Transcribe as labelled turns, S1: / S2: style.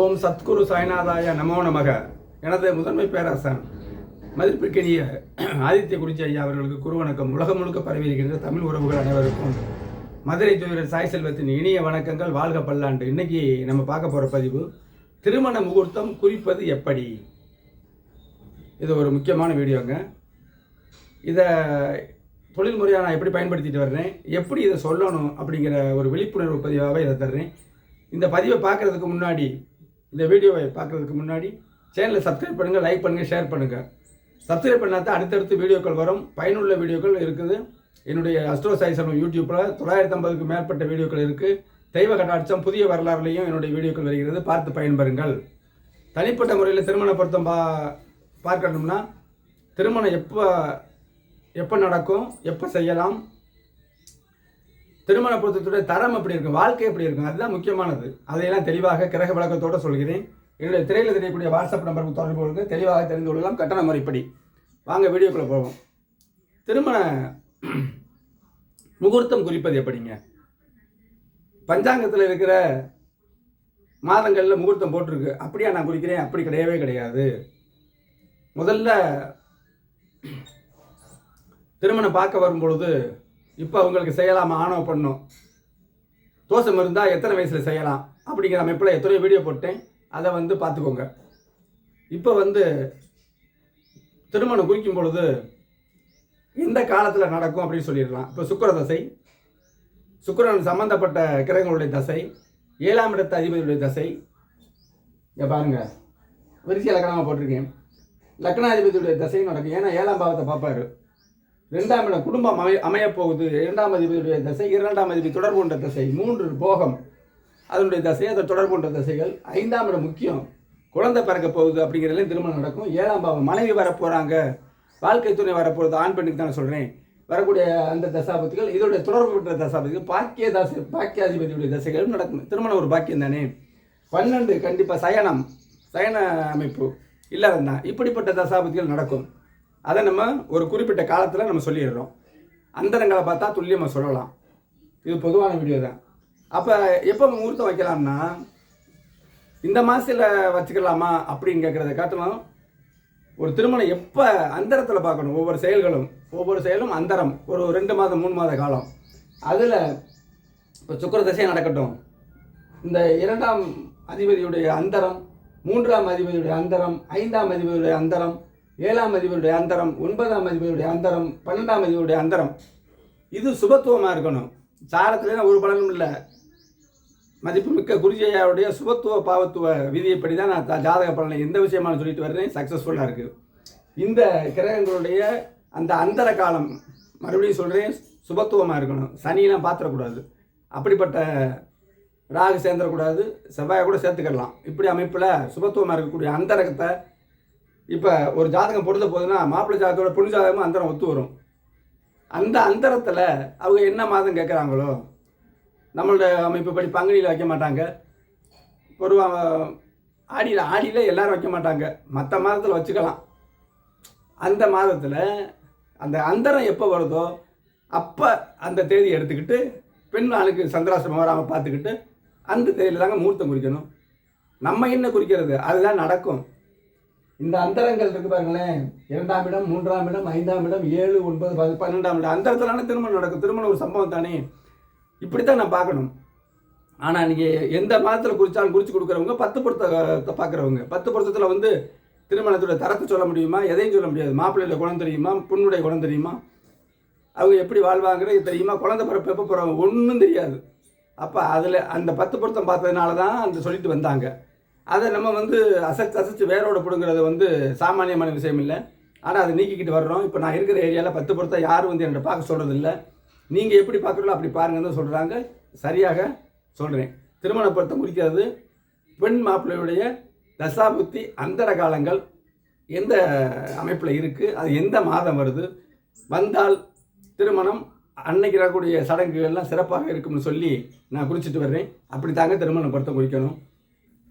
S1: ஓம் சத்குரு சாய்நாதாய நமோ நமக. எனது முதன்மை பேராசன் மதிப்பிற்கினிய ஆதித்ய குறிச்சி ஐயா அவர்களுக்கு குருவணக்கம். உலகம் முழுக்க பரவி இருக்கின்ற தமிழ் உறவுகள் அனைவருக்கும் மதுரை ஜோதிடர் சாய் செல்வத்தின் இனிய வணக்கங்கள். வாழ்க பல்லாண்டு. இன்னைக்கு நம்ம பார்க்க போகிற பதிவு திருமண முகூர்த்தம் குறிப்பது எப்படி? இது ஒரு முக்கியமான வீடியோங்க. இதை தொழில் முறையாக நான் எப்படி பயன்படுத்திட்டு வர்றேன் எப்படி இதை சொல்லணும் அப்படிங்கிற ஒரு விழிப்புணர்வு பதிவாகவே இதை தர்றேன். இந்த பதிவை பார்க்குறதுக்கு முன்னாடி இந்த வீடியோவை பார்க்குறதுக்கு முன்னாடி சேனலை சப்ஸ்கிரைப் பண்ணுங்கள் லைக் பண்ணுங்கள் ஷேர் பண்ணுங்கள் சப்ஸ்கிரைப் பண்ணாதான் அடுத்தடுத்து வீடியோக்கள் வரும். பயனுள்ள வீடியோக்கள் இருக்குது. என்னுடைய அஸ்ட்ரோ சாய் செல்வம் யூடியூப்பில் தொள்ளாயிரத்தி ஐம்பதுக்கு மேற்பட்ட வீடியோக்கள் இருக்குது தெய்வ கட்டாட்சம் புதிய வரலாறுலையும் என்னுடைய வீடியோக்கள் வருகிறது. பார்த்து பயன்பெறுங்கள். தனிப்பட்ட முறையில் திருமண பொருத்தம் பா பார்க்கணும்னா திருமணம் எப்போ எப்போ நடக்கும் எப்போ செய்யலாம் திருமண பொருத்தத்துடைய தரம் எப்படி இருக்கும்? வாழ்க்கை எப்படி இருக்கும்? அதுதான் முக்கியமானது. அதையெல்லாம் தெளிவாக கிரக விளக்கத்தோடு சொல்கிறேன். என்னுடைய திரையில் தெரியக்கூடிய வாட்ஸ்அப் நம்பருக்கு தொடர்பு கொள்ளுங்க. தெளிவாக தெரிந்து கொள்ளலாம். கட்டண முறைப்படி. வாங்க வீடியோக்குள்ளே போவோம். திருமண முகூர்த்தம் குறிப்பது எப்படிங்க? பஞ்சாங்கத்தில் இருக்கிற மாதங்களில் முகூர்த்தம் போட்டிருக்கு. அப்படியா நான் குறிக்கிறேன்? அப்படி கிடையவே கிடையாது. முதல்ல திருமணம் பார்க்க வரும் பொழுது இப்போ அவங்களுக்கு செய்யலாம்? ஆணவ பண்ணும் தோசை இருந்தால் எத்தனை வயசில் செய்யலாம்? அப்படிங்கிற அமைப்பில் எத்தனையோ வீடியோ போட்டேன். அதை வந்து பார்த்துக்கோங்க. இப்போ வந்து திருமணம் குறிக்கும் பொழுது எந்த காலத்தில் நடக்கும் அப்படின்னு சொல்லிடலாம். இப்போ சுக்கர தசை. சுக்கரன் சம்பந்தப்பட்ட கிரகங்களுடைய தசை. ஏழாம் இடத்த அதிபதியுடைய தசை. இங்கே பாருங்கள் விரிசிய லக்கணமாக போட்டிருக்கேன். லக்னாதிபதியுடைய தசையும் நடக்கும். ஏன்னா ஏழாம் பாவத்தை பார்ப்பாரு. ரெண்டாம் இடம் குடும்பம் அமைய அமையப்போகுது இரண்டாம் அதிபதியுடைய தசை இரண்டாம் அதிபதி தொடர்பு கொண்ட தசை மூன்று போகம். அதனுடைய தசை அதை தொடர்பு கொண்ட தசைகள். ஐந்தாம் இடம் முக்கியம். குழந்தை பிறக்க போகுது அப்படிங்கிறதுல திருமணம் நடக்கும். ஏழாம் பாவம் மனைவி வர போகிறாங்க வாழ்க்கை துணை வரப்போகிறது ஆண் பெண்ணுக்கு தானே சொல்கிறேன் வரக்கூடிய அந்த தசாபதிகள் இதோடைய தொடர்பு பெற்ற தசாபதிகள் பாக்கிய தசை பாக்கியாதிபதியுடைய தசைகளும் நடக்கும். திருமணம் ஒரு பாக்கியம் தானே? பன்னெண்டு கண்டிப்பாக சயனம். சயன அமைப்பு. இல்லாதது இப்படிப்பட்ட தசாபதிகள் நடக்கும். அதை நம்ம ஒரு குறிப்பிட்ட காலத்தில் நம்ம சொல்லிடுறோம். அந்தரங்களை பார்த்தா துல்லியமாக சொல்லலாம். இது பொதுவான வீடியோ தான். அப்போ எப்போ முகூர்த்தம் வைக்கலாம்னா இந்த மாதத்தில் வச்சுக்கலாமா அப்படின்னு கேட்குறத காட்டணும். ஒரு திருமணம் எப்போ அந்தரத்தில் பார்க்கணும். ஒவ்வொரு செயல்களும் ஒவ்வொரு செயலும் அந்தரம். ஒரு ரெண்டு மாதம் மூணு மாத காலம். அதில் இப்போ சுக்கர தசை நடக்கட்டும். இந்த இரண்டாம் அதிபதியுடைய அந்தரம் மூன்றாம் அதிபதியுடைய அந்தரம் ஐந்தாம் அதிபதியுடைய அந்தரம் ஏழாம் அதிபருடைய அந்தரம் ஒன்பதாம் அதிபருடைய அந்தரம் பன்னெண்டாம் அதிபருடைய அந்தரம். இது சுபத்துவமாக இருக்கணும். சாரத்துலேயும் ஒரு பலனும் இல்லை. மதிப்புமிக்க குருஜையாவுடைய சுபத்துவ பாவத்துவ விதியைப்படி தான் நான் ஜாதக பலனை எந்த விஷயமான சொல்லிட்டு வர்றேன். சக்ஸஸ்ஃபுல்லாக இருக்குது இந்த கிரகங்களுடைய அந்த அந்தர காலம் மறுபடியும் சொல்கிறேன் சுபத்துவமாக இருக்கணும். சனியெலாம் பாத்திரக்கூடாது அப்படிப்பட்ட ராகு சேர்ந்துடக்கூடாது. செவ்வாயை கூட சேர்த்துக்கலாம் இப்படி அமைப்பில் சுபத்துவமாக இருக்கக்கூடிய அந்தரகத்தை இப்போ ஒரு ஜாதகம் பொருத்த போகுதுன்னா மாப்பிள்ளை ஜாதகத்தோட பொண்ணு ஜாதகமும் அந்தரம் ஒத்து வரும். அந்த அந்தரத்தில் அவங்க என்ன மாதம் கேட்குறாங்களோ நம்மளோட அமைப்பு படி பங்குனியில் வைக்க மாட்டாங்க. ஒரு ஆடியில் ஆடியில் எல்லாரும் வைக்க மாட்டாங்க. மற்ற மாதத்தில் வச்சுக்கலாம். அந்த மாதத்தில் அந்த அந்தரம் எப்போ வருதோ அப்போ அந்த தேதி எடுத்துக்கிட்டு பெண் ஆளுக்கு சந்திராசிரமம் வராமல் பார்த்துக்கிட்டு அந்த தேதியில் தாங்க முகூர்த்தம் குறிக்கணும். நம்ம என்ன குறிக்கிறது? அதுதான் நடக்கும். இந்த அந்தரங்கள் இருக்கு பாருங்களேன். இரண்டாம் இடம் மூன்றாம் இடம் ஐந்தாம் இடம் ஏழு ஒன்பது பத்து பன்னெண்டாம் இடம். அந்தரத்துலான திருமணம் நடக்கும் திருமணம் ஒரு சம்பவம் தானே? இப்படித்தான் நான் பார்க்கணும். ஆனால் நீங்கள் எந்த மாதத்தில் குறித்தாலும் குறித்து கொடுக்குறவங்க பத்து பொருத்தத்தை பார்க்குறவங்க பத்து பொருத்தத்தில் வந்து திருமணத்தோட தரத்தை சொல்ல முடியுமா? எதையும் சொல்ல முடியாது. மாப்பிள்ளையில குணம் தெரியுமா? பொண்ணுடைய குணம் தெரியுமா? அவங்க எப்படி வாழ்வாங்கிறது தெரியுமா? குழந்தை பிறப்பு எப்போ போகிறாங்க ஒன்றும் தெரியாது. அப்போ அதில் அந்த பத்து பொருத்தம் பார்த்ததுனால தான் அந்த சொல்லிட்டு வந்தாங்க. அதை நம்ம வந்து அசைச்சு அசைச்சு வேரோட பிடுங்கிறது வந்து சாமானியமான விஷயம் இல்லை. ஆனால் அதை நீக்கிக்கிட்டு வர்றோம். இப்போ நான் இருக்கிற ஏரியாவில் பத்து பொருத்தம் யாரும் வந்து என்னை பார்க்க சொல்கிறது இல்லை. நீங்கள் எப்படி பார்க்குறீங்களோ அப்படி பாருங்கன்னு சொல்கிறாங்க சரியாக சொல்கிறேன் திருமண பொருத்தம் குறிக்கிறது பெண் மாப்பிள்ளையுடைய தசாபுத்தி அந்தர காலங்கள் எந்த அமைப்பில் இருக்குது அது எந்த மாதம் வருது? வந்தால் திருமணம் அன்னைக்கு இருக்கக்கூடிய சடங்குகள்லாம் சிறப்பாக இருக்கும்னு சொல்லி நான் குறிச்சிட்டு வர்றேன். அப்படி தாங்க திருமண பொருத்தம் குறிக்கணும்.